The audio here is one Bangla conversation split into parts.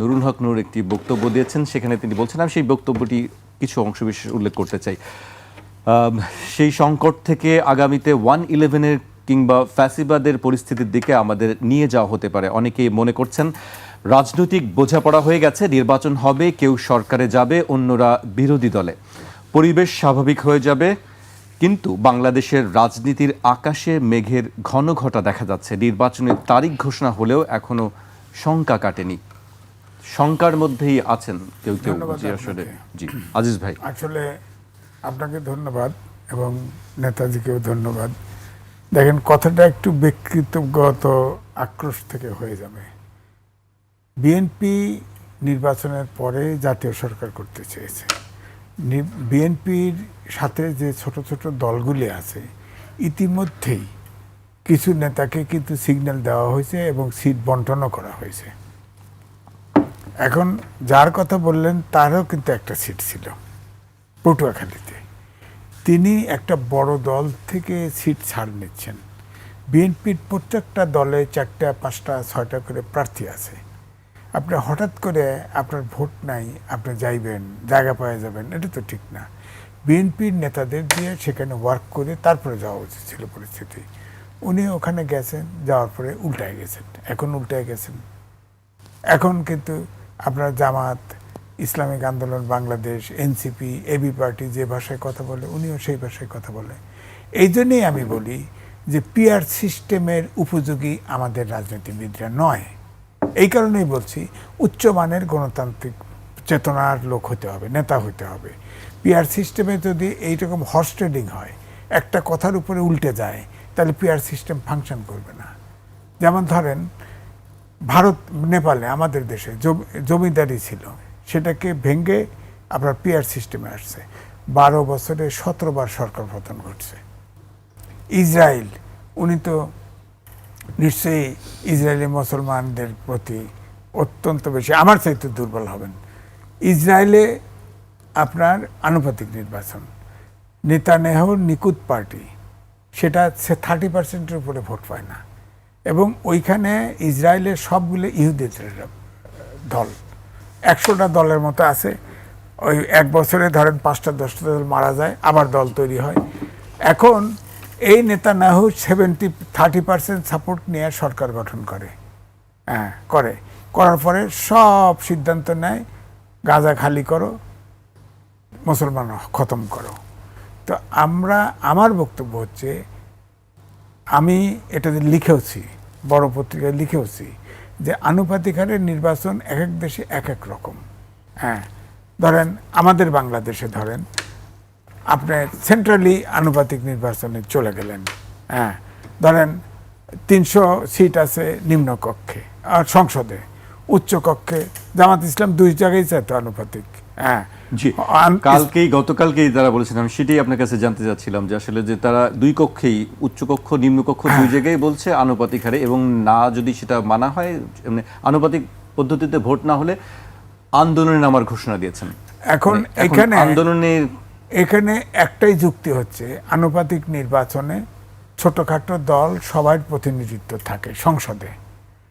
নুরুল হক নুর একটি বক্তব্য দিয়েছেন। সেখানে তিনি বলছেন, আমি সেই বক্তব্যটি কিছু অংশ বিশেষ উল্লেখ করতে চাই। সেই সংকট থেকে আগামীতে ওয়ান ইলেভেনের কিংবা ফ্যাসিবাদের পরিস্থিতির দিকে আমাদের নিয়ে যাওয়া হতে পারে। অনেকেই মনে করছেন, রাজনৈতিক বোঝাপড়া হয়ে গেছে, নির্বাচন হবে, কেউ সরকারে যাবে, অন্যরা বিরোধী দলে। পরিবেশ স্বাভাবিক হয়ে যাবে, কিন্তু বাংলাদেশের রাজনীতির আকাশে মেঘের ঘন ঘটা দেখা যাচ্ছে। নির্বাচনের তারিখ ঘোষণা হলেও এখনও শঙ্কা কাটেনি। শঙ্কার মধ্যেই আছেন কেউ কেউ জি আসলে জি আজিজ ভাই। আসলে আপনাকে ধন্যবাদ এবং নেতাজিকেও ধন্যবাদ। দেখেন কথাটা একটু ব্যক্তিগত আক্রোশ থেকে হয়ে যাবে। বিএনপি নির্বাচনের পরে জাতীয় সরকার করতে চেয়েছে। বিএনপির সাথে যে ছোট ছোট দলগুলি আছে ইতিমধ্যেই কিছু নেতাকে কিন্তু সিগন্যাল দেওয়া হয়েছে এবং সিট বন্টনও করা হয়েছে। এখন যার কথা বললেন তারও কিন্তু একটা সিট ছিল, পটুয়াখালীতে। তিনি একটা বড় দল থেকে সিট ছাড় নিচ্ছেন। বিএনপির প্রত্যেকটা দলে চারটা, পাঁচটা, ছয়টা করে প্রার্থী আছে। আপনি হঠাৎ করে আপনার ভোট নাই, আপনি যাইবেন, জায়গা পাওয়া যাবেন, এটা তো ঠিক না। বিএনপির নেতাদের দিয়ে সেখানে ওয়ার্ক করে তারপরে যাওয়া উচিত ছিল পরিস্থিতি। উনি ওখানে গেছেন, যাওয়ার পরে উল্টায় গেছেন, এখন উল্টায় গেছেন। এখন কিন্তু আপনার জামাত, ইসলামিক আন্দোলন, বাংলাদেশ, এনসিপি, এবি পার্টি যে ভাষায় কথা বলে, উনিও সেই ভাষায় কথা বলে। এই জন্যেই আমি বলি যে পিআর সিস্টেমের উপযোগী আমাদের রাজনীতিবিদরা নয়। এই কারণেই বলছি উচ্চমানের গণতান্ত্রিক চেতনার লোক হতে হবে, নেতা হতে হবে। পিআর সিস্টেমে যদি এইরকম হর্স ট্রেডিং হয়, একটা কথার উপরে উল্টে যায়, তাহলে পিআর সিস্টেম ফাংশন করবে না। যেমন ধরেন ভারত, নেপালে, আমাদের দেশে জমিদারি ছিল, সেটাকে ভেঙে আপনার পিয়ার সিস্টেমে আসছে। বারো বছরে সতেরো বার সরকার পতন ঘটছে। ইসরায়েল, উনি তো নিশ্চয়ই ইসরায়েলি মুসলমানদের প্রতি অত্যন্ত বেশি, আমার চাইতে দুর্বল হবেন। ইসরায়েলে আপনার আনুপাতিক নির্বাচন। নেতা নেতানেহর নিকুত পার্টি, সেটা থার্টি পার্সেন্টের উপরে ভোট পায় না। এবং ওইখানে ইসরায়েলের সবগুলো ইহুদিদের দল। একশোটা দলের মতো আছে। ওই এক বছরে ধরেন পাঁচটা, দশটা দল মারা যায়, আবার দল তৈরি হয়। এখন এই নেতা নাহু সেভেন্টি থার্টি পার্সেন্ট সাপোর্ট নিয়ে সরকার গঠন করে। হ্যাঁ করে। করার পরে সব সিদ্ধান্ত নেয়, গাজা খালি করো, মুসলমান খতম করো। তো আমরা, আমার বক্তব্য হচ্ছে আমি এটা লিখেওছি, বড় পত্রিকায় লিখেওছি যে আনুপাতিক হারে নির্বাচন এক এক দেশে এক এক রকম। হ্যাঁ ধরেন আমাদের বাংলাদেশে ধরেন আপনি সেন্ট্রালি আনুপাতিক নির্বাচনে চলে গেলেন হ্যাঁ ধরেন তিনশো সিট আছে নিম্নকক্ষে আর সংসদে, উচ্চকক্ষে, জামাত ইসলাম দুই জায়গায় চাইতো আনুপাতিক হ্যাঁ জি। কালকেই গতকালকেই তারা বলেছেন আমি সেটাই আপনার কাছে জানতে চাচ্ছিলাম যে আসলে যে তারা দুই কক্ষেই উচ্চকক্ষ নিম্নকক্ষ দুই জায়গায় বলছে আনুপাতিক হারে এবং না যদি সেটা মানা হয় মানে আনুপাতিক পদ্ধতিতে ভোট না হলে আন্দোলনে নামার ঘোষণা দিয়েছেন। এখন মানে এখন এখানে আন্দোলনের এখানে একটাই যুক্তি হচ্ছে আনুপাতিক নির্বাচনে ছোটখাটো দল সবার প্রতিনিধিত্ব থাকে সংসদে।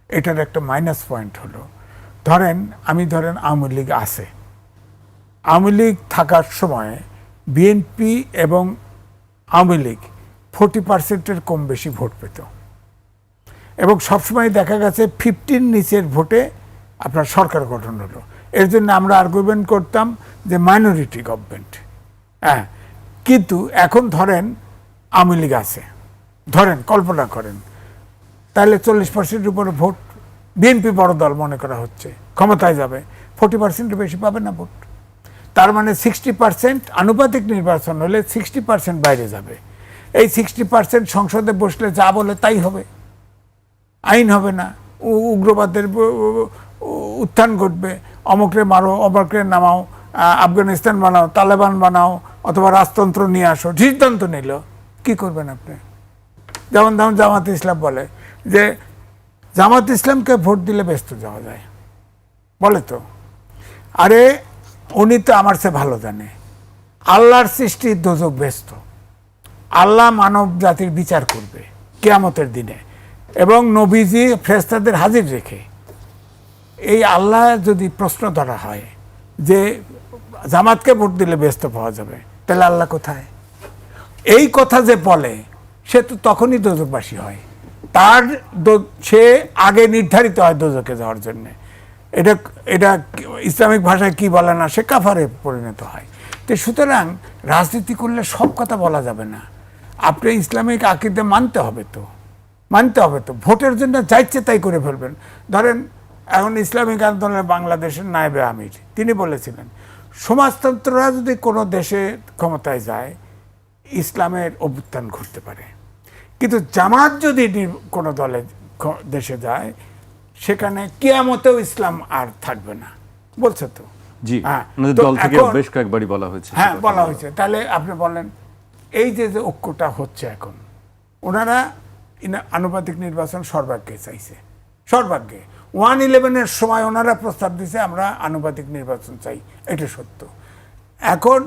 এটার একটা মাইনাস পয়েন্ট হলো। ধরেন আমি ধরেন আওয়ামী লীগ আছে। আওয়ামী লীগ থাকার সময় বিএনপি এবং আওয়ামী লীগ ফোর্টি পার্সেন্টের কম বেশি ভোট পেত। এবং সবসময় দেখা গেছে ফিফটিন নিচের ভোটে আপনার সরকার গঠন হলো। এর জন্য আমরা আর্গুমেন্ট করতাম যে মাইনরিটি গভর্নমেন্ট হ্যাঁ কিন্তু এখন ধরেন আওয়ামী লীগ আছে। ধরেন, কল্পনা করেন, তাহলে চল্লিশ পার্সেন্টের উপরে ভোট বিএনপি বড় দল মনে করা হচ্ছে। ক্ষমতায় যাবে ফোর্টি পার্সেন্টের বেশি পাবে না ভোট। তার মানে সিক্সটি পার্সেন্ট আনুপাতিক নির্বাচন হলে সিক্সটি পার্সেন্ট বাইরে যাবে। এই সিক্সটি পার্সেন্ট সংসদে বসলে যা বলে তাই হবে। আইন হবে না। উগ্রবাদের উত্থান ঘটবে। অমুকরে মারো, অমুকরে নামাও আফগানিস্তান বানাও, তালেবান বানাও, অথবা রাজতন্ত্র নিয়ে আসো। সিদ্ধান্ত নিল। কি করবেন আপনি? যেমন ধরুন জামাত ইসলাম বলে যে, জামাত ইসলামকে ভোট দিলে ব্যস্ত যাওয়া যায়। বলে তো। আরে উনি তো আমার চেয়ে ভালো জানে। আল্লাহর সৃষ্টি দোজক ব্যস্ত। আল্লাহ মানব জাতির বিচার করবে কেয়ামতের দিনে এবং নবীজি ফ্রেস্তাদের হাজির রেখে। এই আল্লাহ যদি প্রশ্ন ধরা হয় যে জামাতকে ভোট দিলে ব্যস্ত পাওয়া যাবে, তাহলে আল্লাহ কোথায়? এই কথা যে বলে, সে তো তখনই দোজকবাসী হয়। তার সে আগে নির্ধারিত হয় দোজকে যাওয়ার জন্য। এটা এটা ইসলামিক ভাষায় কি বলে না, সে কাফারে পরিণত হয়। তো সুতরাং রাজনীতি করলে সব কথা বলা যাবে না। আপনি ইসলামিক আকিদে মানতে হবে তো। মানতে হবে তো। ভোটের জন্য চাইছে তাই করে ফেলবেন। ধরেন, এখন ইসলামিক আন্দোলনে বাংলাদেশের নায়েবে আমির, তিনি বলেছিলেন, সমাজতন্ত্ররা যদি কোনো দেশে ক্ষমতায় যায়, ইসলামের অভ্যুত্থান ঘটতে পারে। কিন্তু জামাত যদি কোনো দলে দেশে যায় সেখানে কেয়ামতেও ইসলাম আর থাকবে না। বলছে তো? জি হ্যাঁ, দল থেকে বেশ কয়েকবারই বলা হয়েছে হ্যাঁ বলা হয়েছে। তাহলে আপনি বলেন এই যে যে ঐক্যটা হচ্ছে এখন ওনারা আনুপাতিক নির্বাচন সর্বাগ্যে চাইছে। সর্বাগ্যে ওয়ান ইলেভেনের সময় ওনারা প্রস্তাব দিছে আমরা আনুপাতিক নির্বাচন চাই। এটা সত্য। এখন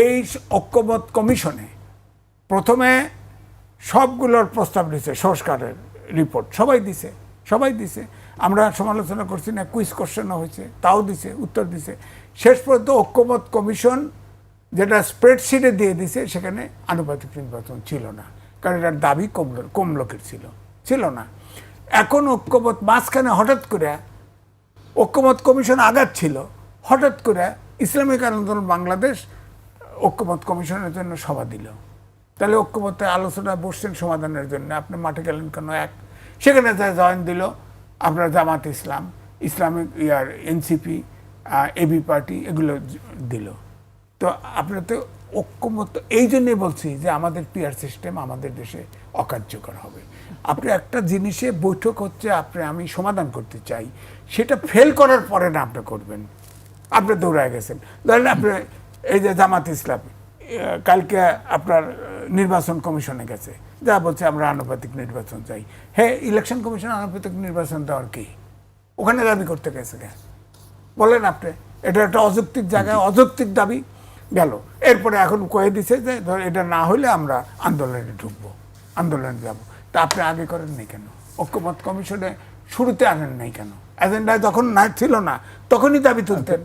এই ঐক্যমত কমিশনে প্রথমে সবগুলোর প্রস্তাব দিছে সংস্কারের রিপোর্ট। সবাই দিছে সবাই দিছে। আমরা সমালোচনা করছি না কুইজ কোশ্চেনও হয়েছে, তাও দিছে, উত্তর দিছে। শেষ পর্যন্ত ঐক্যমত কমিশন যেটা স্প্রেডশিটে দিয়ে দিছে, সেখানে আনুপাতিক নির্বাচন ছিল না। কারণ এটার দাবি কম কম লোকের ছিল ছিল না। এখন ঐক্যমত মাঝখানে হঠাৎ করে ঐক্যমত কমিশন আগাচ্ছিল, হঠাৎ করে ইসলামিক আন্দোলন বাংলাদেশ ঐক্যমত কমিশনের জন্য সভা দিল। তাহলে ঐক্যমতে আলোচনা বসছেন সমাধানের জন্য, আপনি মাঠে গেলেন কেন এক? সেখানে জয়েন দিল আপনার জামাত ইসলাম, ইসলামিক ইয়ার, এনসিপি এবি পার্টি এগুলো দিল। তো আপনার তো ঐক্যমত, এই জন্যই বলছি যে আমাদের পিয়ার সিস্টেম আমাদের দেশে অকার্যকর হবে। আপনি একটা জিনিসে বৈঠক হচ্ছে, আপনি, আমি সমাধান করতে চাই, সেটা ফেল করার পরে না আপনি করবেন। আপনি দৌড়ায় গেছেন। ধরেন আপনি, এই যে জামাত ইসলাম কালকে আপনার নির্বাচন কমিশনে গেছে। যা বলছে আমরা আনুপাতিক নির্বাচন চাই। হ্যাঁ ইলেকশন কমিশন আনুপাতিক নির্বাচন দেওয়ার কি? ওখানে দাবি করতে গেছে কেন বলেন আপনি এটা একটা অযৌক্তিক জায়গায় অযৌক্তিক দাবি গেল। এরপরে এখন কয়ে দিছে যে ধর এটা না হলে আমরা আন্দোলনে ঢুকবো আন্দোলনে যাব। তা আপনি আগে করেন নাই কেন? ঐক্যমত কমিশনে শুরুতে আনেন নাই কেন? এজেন্ডায় যখন না ছিল না তখনই দাবি তুলতেন।